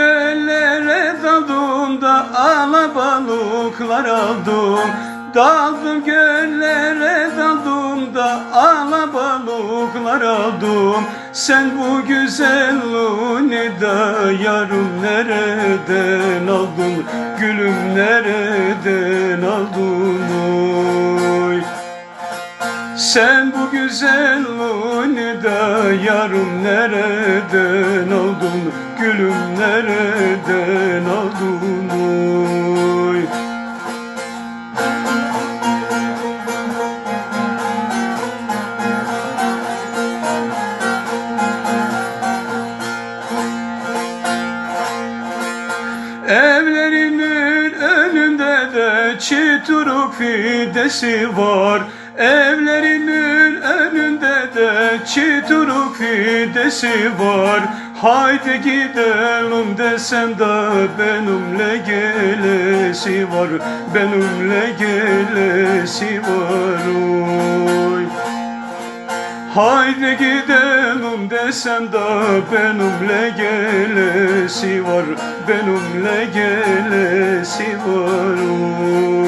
göllere daldım da alabalıklar aldım Daldım göllere daldım da alabalıklar aldım Sen bu güzelliğini da yarım nereden aldın? Gülüm nereden aldın? Oy. Sen bu güzelliğini da yarım nereden aldın? Gülüm nereden aldın oy. Evlerinin önünde de çituruk fidesi var Evlerinin önünde de çituruk fidesi var. Haydi gidelim desem de benimle gelesi var. Benimle gelesi var oy. Haydi gidelim desem de benimle gelesi var. Benimle gelesi var oy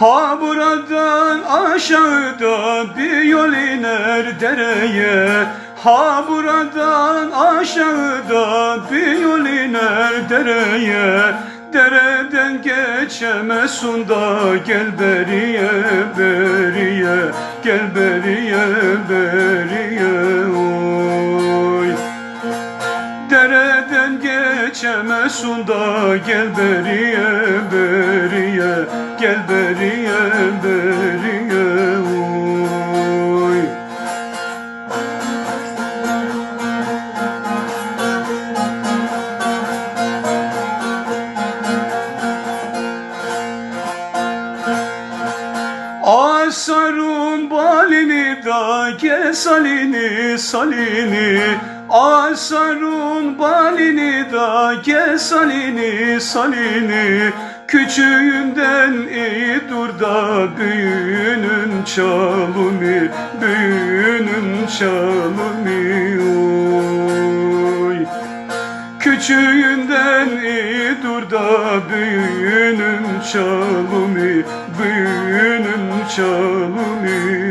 Ha buradan aşağıda bir yol iner dereye. Ha buradan aşağıda bir yol iner dereye. Dereden geçemezsun da gel beriye beriye Gel beriye beriye oy. Dereden geçemezsun da gel beriye beriye Gel beriye beriye oy Asarun balini da gel salini Asarun balini da gel salini salini Küçüğünden iyi dur da büyüğünün çalımı Büyüğünün çalımı oy. Küçüğünden iyi dur da büyüğünün çalımı Büyüğünün çalımı